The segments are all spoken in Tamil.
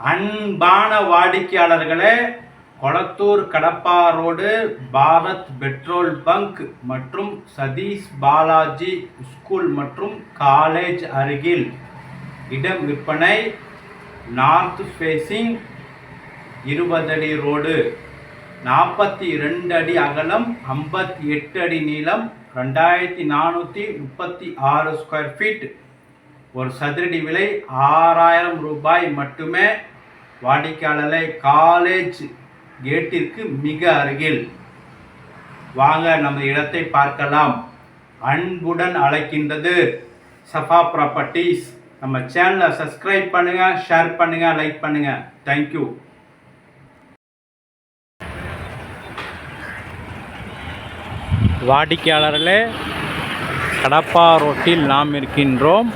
அன்பான வாடிக்கையாளர்களே Kolathur Kadappa road Bharat petrol bunk மற்றும் சதீஷ் பாலாஜி ஸ்கூல் மற்றும் காலேஜ் அருகில் இடம் விற்பனை நார்த் ஃபேஸிங் இருபது அடி ரோடு நாற்பத்தி ரெண்டு அடி அகலம் ஐம்பத்தி எட்டு அடி நீளம் ரெண்டாயிரத்தி நானூற்றி முப்பத்தி ஆறு ஸ்கொயர் ஃபீட். ஒரு சதுரடி விலை ஆறாயிரம் ரூபாய் மட்டுமே வாடிக்கையாளரை காலேஜ் கேட்டிற்கு மிக அருகில். வாங்க நம்ம இடத்தை பார்க்கலாம். அன்புடன் அழைக்கின்றது சஃபா ப்ராப்பர்ட்டிஸ் நம்ம சேனலை சப்ஸ்கிரைப் பண்ணுங்க ஷேர் பண்ணுங்க லைக் பண்ணுங்க. தேங்க்யூ வாடிக்கையாளர்களே கடப்பா ரோட்டில் நாம் இருக்கின்றோம்.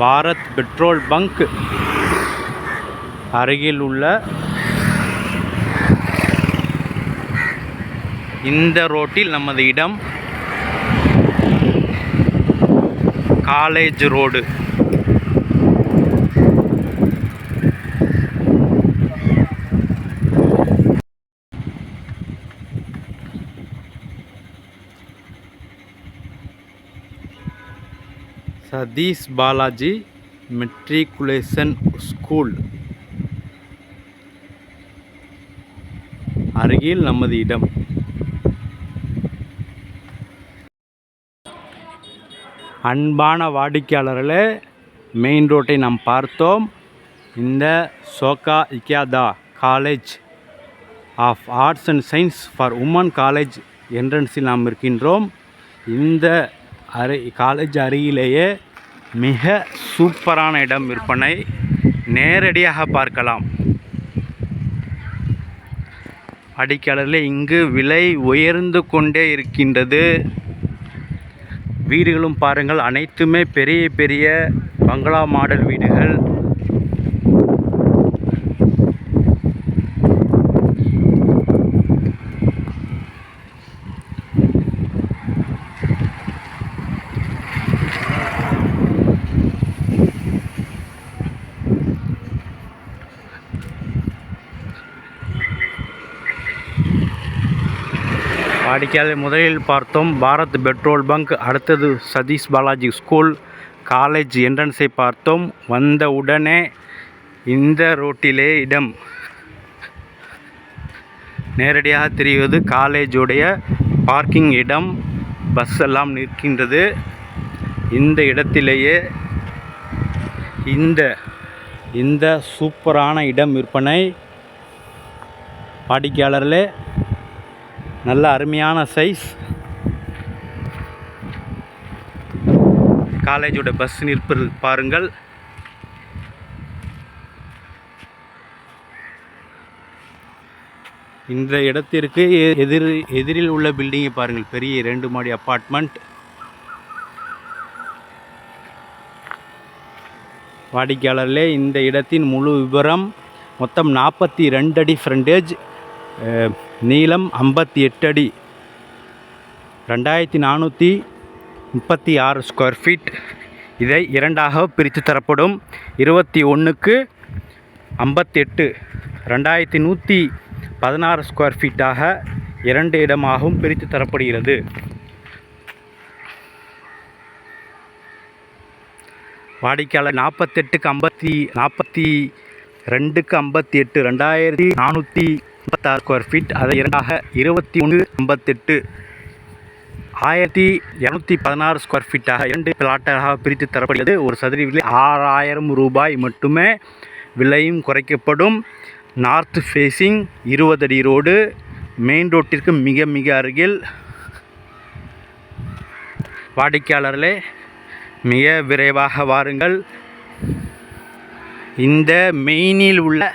பாரத் பெட்ரோல் பங்க் அருகில் உள்ள இந்த ரோட்டில் நமது இடம் college road. Satish Balaji matriculation school. அருகில் நமது இடம். அன்பான வாடிக்கையாளர்களே மெயின் ரோட்டை நாம் பார்த்தோம். இந்த Soka Ikeda college of arts and science for women college என்ட்ரன்ஸில் நாம் இருக்கின்றோம். இந்த அரு காலேஜ் அருகிலேயே மிக சூப்பரான இடம் விற்பனை. நேரடியாக பார்க்கலாம். அடிக்கடலில் இங்கு விலை உயர்ந்து கொண்டே இருக்கின்றது. வீடுகளும் பாருங்கள் அனைத்துமே பெரிய பெரிய பங்களா மாடல் வீடுகள். வாடிக்கையாளர் முதலில் பார்த்தோம். பாரத் பெட்ரோல் பங்க் அடுத்தது சதீஷ் பாலாஜி ஸ்கூல் காலேஜ் என்ட்ரன்ஸை பார்த்தோம். வந்த உடனே இந்த ரோட்டிலே இடம் நேரடியாக தெரிவது காலேஜுடைய பார்க்கிங் இடம். பஸ் எல்லாம் நிற்கின்றது. இந்த இடத்திலேயே இந்த இந்த சூப்பரான இடம் விற்பனை. வாடிக்கையாளர்களே நல்ல அருமையான சைஸ் காலேஜோட பஸ் நிற்பது பாருங்கள். இந்த இடத்திற்கு எ- எதிர் எதிரில் உள்ள பில்டிங்கை பாருங்கள். பெரிய இரண்டு மாடி அப்பார்ட்மெண்ட் வாடிக்கையாளர்களே இந்த இடத்தின் முழு விவரம் மொத்தம் நாற்பத்தி ரெண்டு அடி ஃப்ரண்டேஜ் நீளம் ஐம்பத்தி எட்டு அடி. ரெண்டாயிரத்தி நானூற்றி முப்பத்தி ஆறு ஸ்கொயர் ஃபீட் இதை இரண்டாக பிரித்து தரப்படும். இருபத்தி ஒன்றுக்கு ஐம்பத்தெட்டு ரெண்டாயிரத்தி நூற்றி பதினாறு ஸ்கொயர் ஃபீட்டாக இரண்டு இடமாகவும் பிரித்து தரப்படுகிறது. வாடிக்கையாளர் நாற்பத்தெட்டுக்கு ஐம்பத்தி நாற்பத்தி ரெண்டுக்கு ஐம்பத்தி எட்டு. ரெண்டாயிரத்தி நானூற்றி முப்பத்தாறு ஸ்கொயர் ஃபீட் அதை இரண்டாக இருபத்தி ஒன்று ஐம்பத்தெட்டு ஆயிரத்தி இரநூத்தி பதினாறு ஸ்கொயர் ஃபீட்டாக இரண்டு பிளாட்டாக பிரித்து தரப்படுகிறது. ஒரு சதுர விலை ஆறாயிரம் ரூபாய் மட்டுமே. விலையும் குறைக்கப்படும். நார்த் ஃபேஸிங் இருபது அடி ரோடு மெயின் ரோட்டிற்கு மிக மிக அருகில். வாடிக்கையாளர்களே மிக விரைவாக வாருங்கள். இந்த மெயினில் உள்ள